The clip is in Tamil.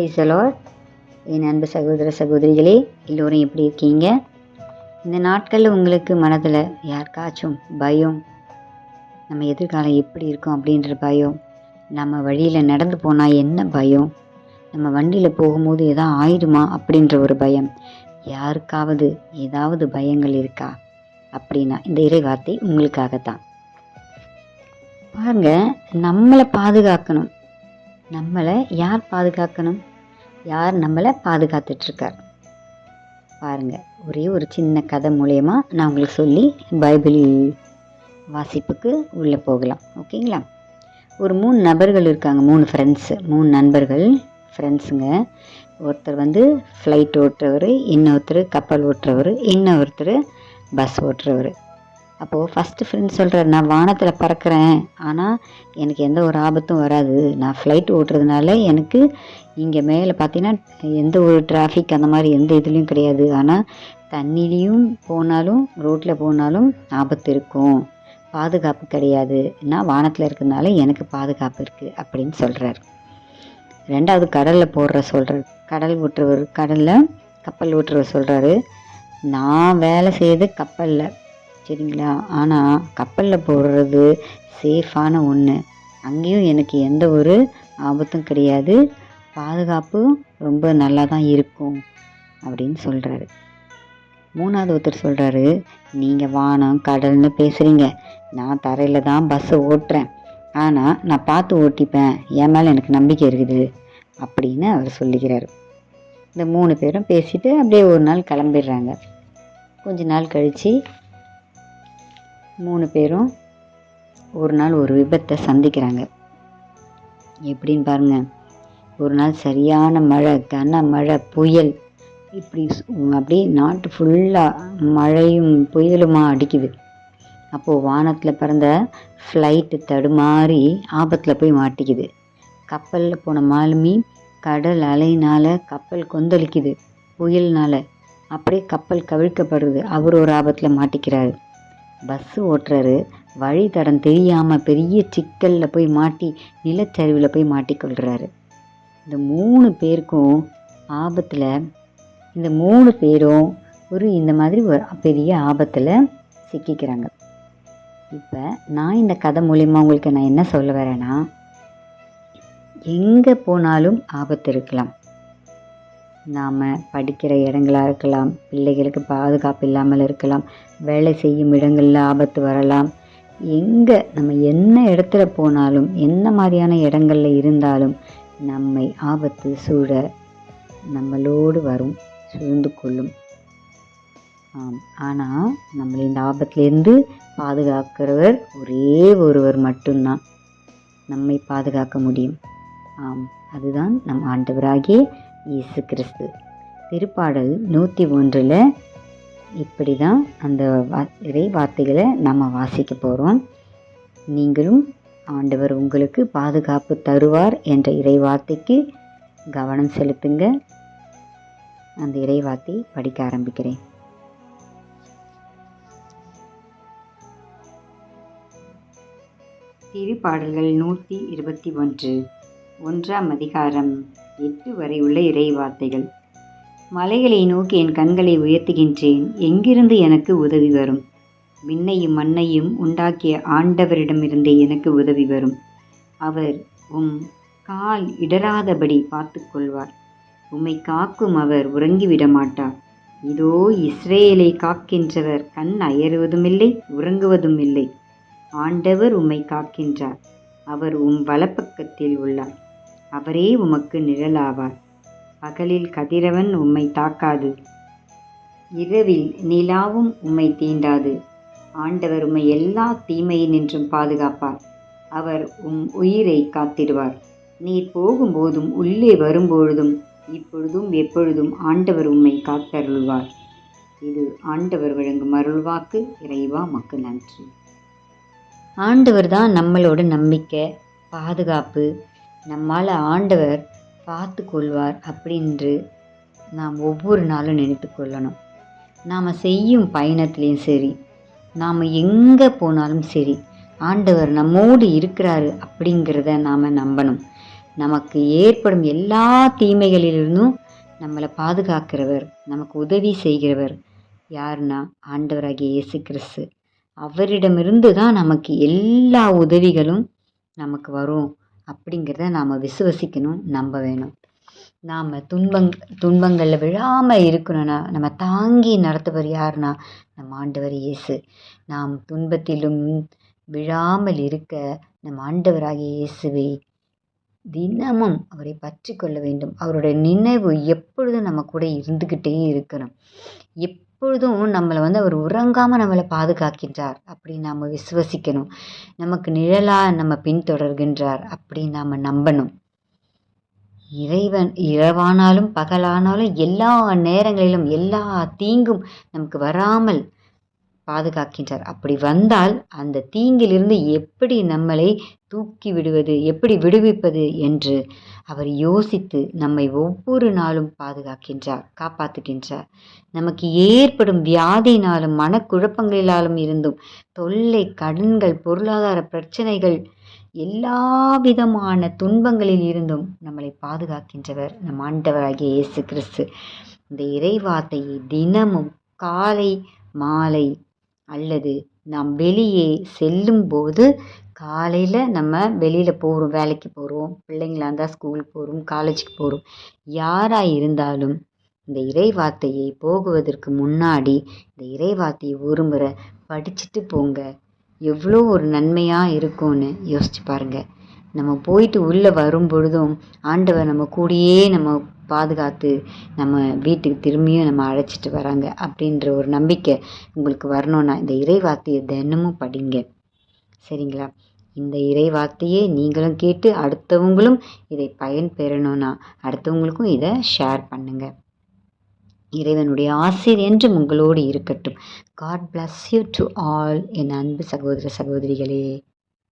பிரைசலோர் என் அன்பு சகோதர சகோதரிகளே எல்லோரும் எப்படி இருக்கீங்க? இந்த நாட்களில் உங்களுக்கு மனதில் யாருக்காச்சும் பயம் நம்ம எதிர்காலம் எப்படி இருக்கும் அப்படின்ற பயம் நம்ம வழியில் நடந்து போனால் என்ன பயம் நம்ம வண்டியில் போகும்போது எதாவது ஆயிடுமா அப்படின்ற ஒரு பயம் யாருக்காவது ஏதாவது பயங்கள் இருக்கா அப்படின்னா இந்த இறைவார்த்தை உங்களுக்காகத்தான். பாருங்க நம்மளை பாதுகாக்கணும். நம்மளை யார் பாதுகாக்கணும்? யார் நம்மளை பாதுகாத்துட்ருக்கார்? பாருங்க ஒரே ஒரு சின்ன கதை மூலயமா நான் உங்களுக்கு சொல்லி பைபிள் வாசிப்புக்கு உள்ளே போகலாம். ஓகேங்களா? ஒரு மூணு நபர்கள் இருக்காங்க மூணு ஃப்ரெண்ட்ஸு மூணு நண்பர்கள் ஃப்ரெண்ட்ஸுங்க ஒருத்தர் வந்து ஃப்ளைட் ஓட்டுறவர் இன்னொருத்தர் கப்பல் ஓட்டுறவர் இன்னொருத்தர் பஸ் ஓட்டுறவர். அப்போது ஃபஸ்ட்டு ஃப்ரெண்ட் சொல்கிறார் நான் வானத்தில் பறக்கிறேன். ஆனால் எனக்கு எந்த ஒரு ஆபத்தும் வராது. நான் ஃப்ளைட் ஓட்டுறதுனால எனக்கு இங்கே மேலே பார்த்தீங்கன்னா எந்த ஒரு டிராஃபிக் அந்த மாதிரி எந்த இதுலேயும் கிடையாது. ஆனால் தண்ணிலையும் போனாலும் ரோட்டில் போனாலும் ஆபத்து இருக்கும். பாதுகாப்பு கிடையாது. நான் வானத்தில் இருக்கிறதுனால எனக்கு பாதுகாப்பு இருக்குது அப்படின்னு சொல்கிறார் ரெண்டாவது கடலில் போடுற சொல்கிறார் கடல் ஓட்டுறவர் கடலில் கப்பல் ஓட்டுறவர் சொல்கிறாரு நான் வேலை செய்து கப்பலில். சரிங்களா? ஆனால் கப்பலில் போடுறது சேஃபான ஒன்று அங்கேயும் எனக்கு எந்த ஒரு ஆபத்தும் கிடையாது. பாதுகாப்பு ரொம்ப நல்லா தான் இருக்கும் அப்படின்னு சொல்கிறாரு மூணாவது ஒருத்தர் சொல்கிறாரு நீங்கள் வானம் கடல்னு பேசுகிறீங்க நான் தரையில் தான் பஸ்ஸை ஓட்டுறேன். ஆனால் நான் பார்த்து ஓட்டிப்பேன். என் மேலே எனக்கு நம்பிக்கை இருக்குது. அப்படின்னு அவர் சொல்லிக்கிறாரு. இந்த மூணு பேரும் பேசிட்டு அப்படியே ஒரு நாள் கிளம்பிடுறாங்க. கொஞ்ச நாள் கழித்து மூணு பேரும் ஒரு நாள் ஒரு விபத்தை சந்திக்கிறாங்க. எப்படின்னு பாருங்க. ஒரு நாள் சரியான மழை கன மழை புயல் இப்படி அப்படியே நாட்டு ஃபுல்லாக மழையும் புயலுமா அடிக்குது. அப்போது வானத்தில் பறந்த ஃப்ளைட்டு தடுமாறி ஆபத்தில் போய் மாட்டிக்குது. கப்பலில் போன மாலுமி கடல் அலையினால் கப்பல் கொந்தளிக்குது புயல்னால். அப்படியே கப்பல் கவிழ்க்கப்படுறது அவர் ஒரு ஆபத்தில் மாட்டிக்கிறாரு. பஸ்ஸு ஓட்டுறாரு. வழி தடம் தெரியாமல் பெரிய சிக்கலில் போய் மாட்டி நிலச்சரிவில் போய் மாட்டிக்கொள்கிறாரு இந்த மூணு பேருக்கும் ஆபத்தில் இந்த மூணு பேரும் ஒரு இந்த மாதிரி ஒரு பெரிய ஆபத்தில் சிக்கிக்கிறாங்க. இப்போ நான் இந்த கதை மூலிமா உங்களுக்கு நான் என்ன சொல்ல வரேன்னா எங்கே போனாலும் ஆபத்து இருக்கலாம். நாம் படிக்கிற இடங்களாக இருக்கலாம் பிள்ளைகளுக்கு பாதுகாப்பு இல்லாமல் இருக்கலாம் வேலை செய்யும் இடங்களில் ஆபத்து வரலாம். எங்கே நம்ம என்ன இடத்துல போனாலும் என்ன மாதிரியான இடங்களில் இருந்தாலும் நம்மை ஆபத்து சூழ நம்மளோடு வரும் சூழ்ந்து கொள்ளும். ஆம் ஆனால் நம்மளை இந்த ஆபத்துலேருந்து பாதுகாக்கிறவர் ஒரே ஒருவர் மட்டும்தான். நம்மை பாதுகாக்க முடியும். ஆம் அதுதான் நம் ஆண்டவராகிய இயேசு கிறிஸ்து திருப்பாடல் நூற்றி ஒன்றில் இப்படி தான் அந்த வா இறை வார்த்தைகளை நம்ம வாசிக்க போகிறோம் நீங்களும் ஆண்டவர் உங்களுக்கு பாதுகாப்பு தருவார் என்ற இறை வார்த்தைக்கு கவனம் செலுத்துங்க. அந்த இறை வார்த்தை படிக்க ஆரம்பிக்கிறேன். திருப்பாடல்கள் நூற்றி இருபத்தி ஒன்று. ஒன்றாம் அதிகாரம் எட்டு வரை உள்ள இறை வார்த்தைகள் மலைகளை நோக்கி என் கண்களை உயர்த்துகின்றேன் எங்கிருந்து எனக்கு உதவி வரும்? விண்ணையும் மண்ணையும் உண்டாக்கிய ஆண்டவரிடமிருந்தே எனக்கு உதவி வரும். அவர் உம் கால் இடராதபடி பார்த்து கொள்வார் உம்மை காக்கும் அவர் உறங்கிவிட மாட்டார் இதோ இஸ்ரேலை காக்கின்றவர் கண் அயறுவதுமில்லை உறங்குவதும் இல்லை ஆண்டவர் உம்மை காக்கின்றார். அவர் உம் வலப்பக்கத்தில் உள்ளார். அவரே உமக்கு நிழலாவார். பகலில் கதிரவன் உம்மை தாக்காது. இரவில் நிலாவும் உம்மை தீண்டாது. ஆண்டவர் உம்மை எல்லா தீமையினின்றும் பாதுகாப்பார். அவர் உம் உயிரை காத்திடுவார். நீர் போகும்போதும் உள்ளே வரும்பொழுதும் இப்பொழுதும் எப்பொழுதும் ஆண்டவர் உம்மை காத்தருள்வார். இது ஆண்டவர் வழங்கும் அருள்வாக்கு. இறைவா மக்கு நன்றி. ஆண்டவர் தான் நம்மளோட நம்பிக்கை பாதுகாப்பு நம்மால் ஆண்டவர் பார்த்து கொள்வார் அப்படின்று நாம் ஒவ்வொரு நாளும் நினைத்து கொள்ளணும். நாம் செய்யும் பயணத்துலேயும் சரி நாம் எங்கே போனாலும் சரி ஆண்டவர் நம்மோடு இருக்கிறாரு அப்படிங்கிறத நாம் நம்பணும். நமக்கு ஏற்படும் எல்லா தீமைகளிலிருந்தும் நம்மளை பாதுகாக்கிறவர் நமக்கு உதவி செய்கிறவர் யாருன்னா ஆண்டவராகிய இயேசு கிறிஸ்து. அவரிடமிருந்து தான் நமக்கு எல்லா உதவிகளும் நமக்கு வரும். அப்படிங்கிறத நாம் விசுவசிக்கணும் நம்ப வேணும். நாம் துன்பங் துன்பங்களில் விழாமல் இருக்கணும்னா நம்ம தாங்கி நடத்துவர் யாருன்னா நம்ம ஆண்டவர் இயேசு. நாம் துன்பத்திலும் விழாமல் இருக்க நம் ஆண்டவராகிய இயேசுவை தினமும் அவரை பற்றி கொள்ள வேண்டும். அவருடைய நினைவு எப்பொழுதும் நம்ம கூட இருந்துக்கிட்டே இருக்கணும். எப் எப்பொழுதும் நம்மளை வந்து அவர் உறங்காமல் நம்மளை பாதுகாக்கின்றார். அப்படின்னு நாம் விசுவசிக்கணும். நமக்கு நிழலாக நம்ம பின்தொடர்கின்றார் அப்படின்னு நாம் நம்பணும். இறைவன் இரவானாலும் பகலானாலும் எல்லா நேரங்களிலும் எல்லா தீங்கும் நமக்கு வராமல் பாதுகாக்கின்றார். அப்படி வந்தால் அந்த தீங்கிலிருந்து எப்படி நம்மளை தூக்கி விடுவது எப்படி விடுவிப்பது என்று அவர் யோசித்து நம்மை ஒவ்வொரு நாளும் பாதுகாக்கின்றார் காப்பாற்றுகின்றார் நமக்கு ஏற்படும் வியாதியினாலும் மனக்குழப்பங்களினாலும் இருந்தும் தொல்லை கடன்கள் பொருளாதார பிரச்சனைகள் எல்லா விதமான துன்பங்களில் இருந்தும் நம்மளை பாதுகாக்கின்றவர் நம் ஆண்டவராகிய இயேசு கிறிஸ்து. இந்த இறைவார்த்தையை தினமும் காலை மாலை அல்லது நாம் வெளியே செல்லும்போது காலையில் நம்ம வெளியில் போகிறோம் வேலைக்கு போகிறோம் பிள்ளைங்களாக இருந்தால் ஸ்கூல் போகிறோம் காலேஜுக்கு போகிறோம் யாராக இருந்தாலும் இந்த இறை வார்த்தையை போகுவதற்கு முன்னாடி இந்த இறை வார்த்தையை ஒரு முறை படிச்சுட்டு போங்க. எவ்வளோ ஒரு நன்மையாக இருக்கும்னு யோசிச்சு பாருங்கள் நம்ம போயிட்டு உள்ளே வரும் பொழுதும் ஆண்டவர் நம்ம கூடயே நம்ம பாதுகாத்து நம்ம வீட்டுக்கு திரும்பியும் நம்ம அழைச்சிட்டு வராங்க அப்படின்ற ஒரு நம்பிக்கை உங்களுக்கு வரணும்னா இந்த இறை வார்த்தையை தினமும் படிங்க. சரிங்களா? இந்த இறை வார்த்தையை நீங்களும் கேட்டு அடுத்தவங்களும் இதை பயன் பெறணும்னா அடுத்தவங்களுக்கும் இதை ஷேர் பண்ணுங்கள் இறைவனுடைய ஆசிர் என்றும் உங்களோடு இருக்கட்டும். God bless you to all என் அன்பு சகோதர சகோதரிகளே.